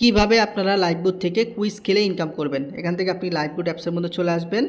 কীভাবে আপনারা লাইভবুট থেকে কুইজ খেলে ইনকাম করবেন? এখান থেকে আপনি লাইভবুট অ্যাপসের মধ্যে চলে আসবেন।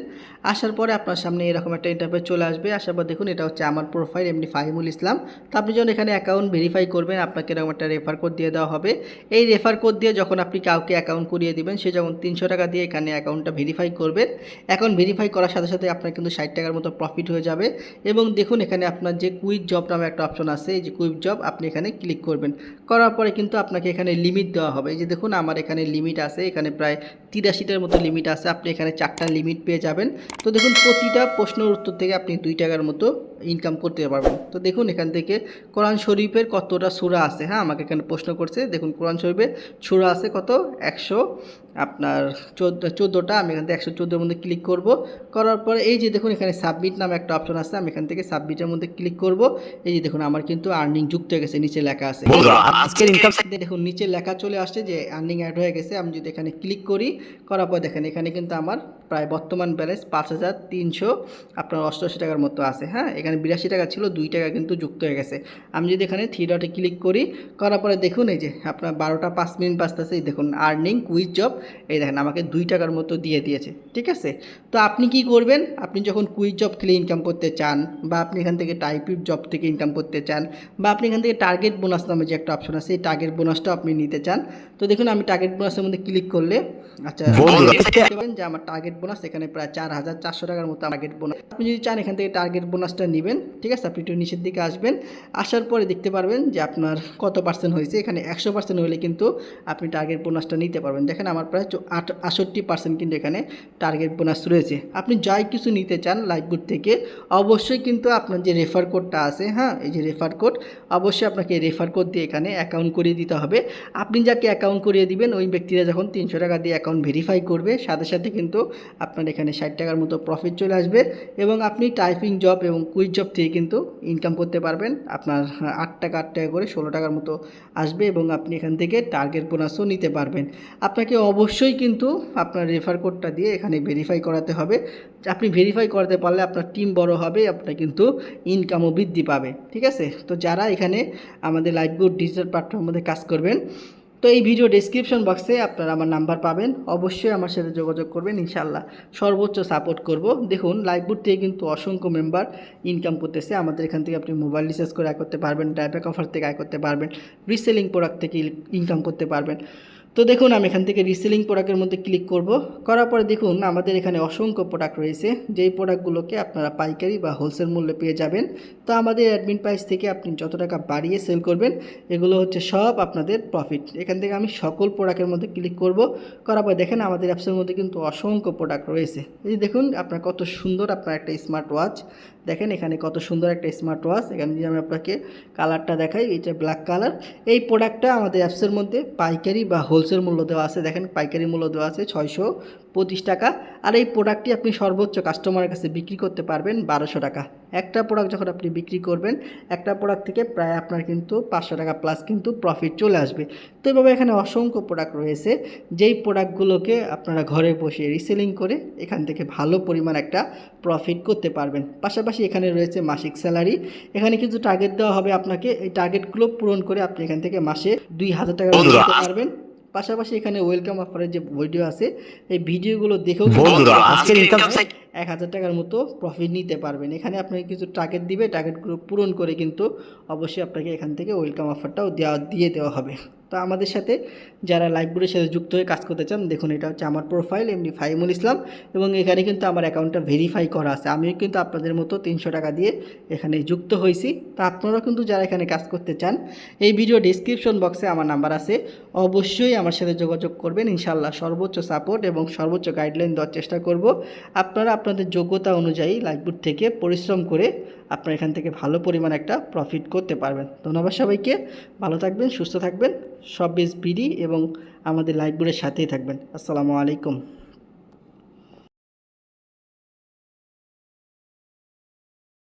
আসার পরে আপনার সামনে এরকম একটা ইন্টারফেস চলে আসবে। আসার পর দেখুন, এটা হচ্ছে আমার প্রোফাইল এমনি ফাহিমুল ইসলাম। তো আপনি যখন এখানে অ্যাকাউন্ট ভেরিফাই করবেন, আপনাকে এরকম একটা রেফার কোড দিয়ে দেওয়া হবে। এই রেফার কোড দিয়ে যখন আপনি কাউকে অ্যাকাউন্ট করিয়ে দিবেন, সে যখন তিনশো টাকা দিয়ে এখানে অ্যাকাউন্টটা ভেরিফাই করবেন অ্যাকাউন্ট ভেরিফাই করার সাথে সাথে আপনার কিন্তু ষাট টাকার মতো প্রফিট হয়ে যাবে। এবং দেখুন, এখানে আপনার যে কুইজ জব নামে একটা অপশন আছে, এই যে কুইজ জব আপনি এখানে ক্লিক করবেন। করার পরে কিন্তু আপনাকে এখানে লিমিট দেওয়া হবে। এই যে দেখুন আমার এখানে লিমিট আছে, এখানে প্রায় তিরাশিটার মতো লিমিট আছে। আপনি এখানে চারটা লিমিট পেয়ে যাবেন। তো দেখুন, প্রতিটা প্রশ্নের উত্তর থেকে আপনি দুই টাকার মতো ইনকাম করতে পারবেন তো দেখুন এখান থেকে কোরআন শরীফের কতটা সুরা আছে হ্যাঁ? আমাকে এখানে প্রশ্ন করছে। দেখুন কোরআন শরীফের সুরা আছে কত? একশো আপনার চোদ্দ চোদ্দোটা। আমি এখান থেকে একশো চোদ্দোর মধ্যে ক্লিক করব। করার পরে এই যে দেখুন এখানে সাবমিট নামে একটা অপশন আছে। আমি এখান থেকে সাবমিটের মধ্যে ক্লিক করব। এই যে দেখুন আমার কিন্তু আর্নিং যুক্ত হয়ে গেছে নিচে লেখা আছে। আজকের ইনকাম দেখুন নিচে লেখা চলে আসছে যে আর্নিং অ্যাড হয়ে গেছে। আমি যদি এখানে ক্লিক করি করার পর দেখেন এখানে কিন্তু আমার প্রায় বর্তমান ব্যালেন্স পাঁচ হাজার তিনশো আপনার অষ্টআশি টাকার মতো আছে হ্যাঁ? এখানে বিরাশি টাকা ছিল দুই টাকা কিন্তু যুক্ত হয়ে গেছে। আমি যদি এখানে থ্রি ডটে ক্লিক করি করার পরে দেখুন এই যে আপনার বারোটা পাঁচ মিনিট বাঁচতেছে এই দেখুন আর্নিং কুইজ জব এই দেখেন আমাকে দুই টাকার মতো দিয়ে দিয়েছে ঠিক আছে? তো আপনি কি করবেন? আপনি যখন কুইজ জব থেকে ইনকাম করতে চান বা আপনি এখান থেকে টাইপিং জব থেকে ইনকাম করতে চান বা আপনি এখান থেকে টার্গেট বোনাস নামে যে একটা অপশন আছে এই টার্গেট বোনাসটাও আপনি নিতে চান তো দেখুন আমি টার্গেট বোনাসের মধ্যে ক্লিক করলে আচ্ছা যে আমার টার্গেট বোনাস এখানে প্রায় চার হাজার চারশো টাকার মতো টার্গেট বোনাস আপনি যদি চান এখান থেকে টার্গেট বোনাসটা নেবেন ঠিক আছে? আপনি একটু নিচের দিকে আসবেন, আসার পরে দেখতে পারবেন যে আপনার কত পার্সেন্ট হয়েছে। এখানে একশো পার্সেন্ট হলে কিন্তু আপনি টার্গেট বোনাসটা নিতে পারবেন। দেখেন আমার প্রায় আটষট্টি পার্সেন্ট কিন্তু এখানে টার্গেট বোনাস রয়েছে। আপনি যাই কিছু নিতে চান লাইভগুড থেকে, অবশ্যই কিন্তু আপনার যে রেফার কোডটা আছে হ্যাঁ এই যে রেফার কোড অবশ্যই আপনাকে রেফার কোড দিয়ে এখানে অ্যাকাউন্ট করিয়ে দিতে হবে। আপনি যাকে অ্যাকাউন্ট করিয়ে দিবেন, ওই ব্যক্তিরা যখন তিনশো টাকা দিয়ে অ্যাকাউন্ট ভেরিফাই করবে, সাথে সাথে কিন্তু আপনার এখানে ষাট টাকার মতো প্রফিট চলে আসবে এবং আপনি টাইপিং জব এবং কুইজ জব থেকে কিন্তু ইনকাম করতে পারবেন। আপনার আট টাকা আট টাকা করে ষোলো টাকার মতো আসবে এবং আপনি এখান থেকে টার্গেট বোনাসও নিতে পারবেন। আপনাকে অবশ্যই কিন্তু আপনার রেফার কোডটা দিয়ে এখানে ভেরিফাই করাতে হবে। আপনি ভেরিফাই করাতে পারলে আপনার টিম বড় হবে, আপনার কিন্তু ইনকামও বৃদ্ধি পাবে। ঠিক আছে? তো যারা এখানে আমাদের লাইভগুড ডিজিটাল প্ল্যাটফর্মের মধ্যে কাজ করবেন তো এই ভিডিও ডিসক্রিপশন বক্সে আপনারা আমার নাম্বার পাবেন। অবশ্যই আমার সাথে যোগাযোগ করবেন ইনশাল্লাহ সর্বোচ্চ সাপোর্ট করব। দেখুন লাইভবুট থেকে কিন্তু অসংখ্য মেম্বার ইনকাম করতেছে। আমাদের এখান থেকে আপনি মোবাইল রিচার্জ করে আয় করতে পারবেন ডাইব্যাক অফার থেকে আয় করতে পারবেন রিসেলিং প্রোডাক্ট থেকে ইনকাম করতে পারবেন। তো দেখুন, আমি এখান থেকে রিসেলিং প্রোডাক্টের মধ্যে ক্লিক করব। করার পরে দেখুন, আমাদের এখানে অসংখ্য প্রোডাক্ট রয়েছে। যেই প্রোডাক্টগুলোকে আপনারা পাইকারি বা হোলসেল মূল্যে পেয়ে যাবেন। তো আমাদের অ্যাডমিন প্রাইস থেকে আপনি যত টাকা বাড়িয়ে সেল করবেন, এগুলো হচ্ছে সব আপনাদের প্রফিট এখান থেকে আমি সকল প্রোডাক্টের মধ্যে ক্লিক করব। করার পরে দেখেন, আমাদের অ্যাপসের মধ্যে কিন্তু অসংখ্য প্রোডাক্ট রয়েছে। এই দেখুন, আপনার কত সুন্দর আপনার একটা স্মার্ট ওয়াচ দেখেন, এখানে কত সুন্দর একটা স্মার্ট ওয়াচ এখানে যদি আমি আপনাকে কালারটা দেখাই এটা ব্ল্যাক কালার এই প্রোডাক্টটা আমাদের অ্যাপসের মধ্যে পাইকারি বা হোলসেল মূল্য দেওয়া আছে। দেখেন পাইকারি মূল্য দেওয়া আছে ছয়শো পঁচিশ টাকা। আর এই প্রোডাক্টটি আপনি সর্বোচ্চ কাস্টমারের কাছে বিক্রি করতে পারবেন বারোশো টাকা। একটা প্রোডাক্ট যখন আপনি বিক্রি করবেন একটা প্রোডাক্ট থেকে প্রায় আপনার কিন্তু পাঁচশো টাকা প্লাস কিন্তু প্রফিট চলে আসবে। তো এভাবে এখানে অসংখ্য প্রোডাক্ট রয়েছে। যেই প্রোডাক্টগুলোকে আপনারা ঘরে বসে রিসেলিং করে এখান থেকে ভালো পরিমাণ একটা প্রফিট করতে পারবেন। পাশাপাশি এখানে রয়েছে মাসিক স্যালারি এখানে কিছু টার্গেট দেওয়া হবে আপনাকে। এই টার্গেটগুলো পূরণ করে আপনি এখান থেকে মাসে দুই হাজার টাকা পারবেন। পাশাপাশি এখানে ওয়েলকাম অফারের যে ভিডিও আছে এই ভিডিওগুলো দেখেও আজকের ইনকাম এক হাজার টাকার মতো প্রফিট নিতে পারবেন। এখানে আপনাকে কিছু টার্গেট দিবে টার্গেটগুলো পূরণ করে কিন্তু অবশ্যই আপনাকে এখান থেকে ওয়েলকাম অফারটাও দেওয়া দিয়ে দেওয়া হবে। তো আমাদের সাথে যারা লাইভগুলোর সাথে যুক্ত হয়ে কাজ করতে চান, দেখুন এটা হচ্ছে আমার প্রোফাইল এমনি ফাইমুল ইসলাম এবং এখানে কিন্তু আমার অ্যাকাউন্টটা ভেরিফাই করা আছে। আমিও কিন্তু আপনাদের মতো তিনশো টাকা দিয়ে এখানে যুক্ত হয়েছি। তা আপনারাও কিন্তু যারা এখানে কাজ করতে চান, এই ভিডিও ডিসক্রিপশন বক্সে আমার নাম্বার আছে। অবশ্যই আমার সাথে যোগাযোগ করবেন। ইনশাল্লাহ সর্বোচ্চ সাপোর্ট এবং সর্বোচ্চ গাইডলাইন দেওয়ার চেষ্টা করব। আপনারা আপনাদের যোগ্যতা অনুযায়ী লাইভবুট থেকে পরিশ্রম করে আপনারা এখান থেকে ভালো পরিমাণ একটা প্রফিট করতে পারবেন। ধন্যবাদ সবাইকে। ভালো থাকবেন, সুস্থ থাকবেন। সব বেশ বিডি এবং আমাদের লাইভগুলোর সাথেই থাকবেন। আসসালামু আলাইকুম।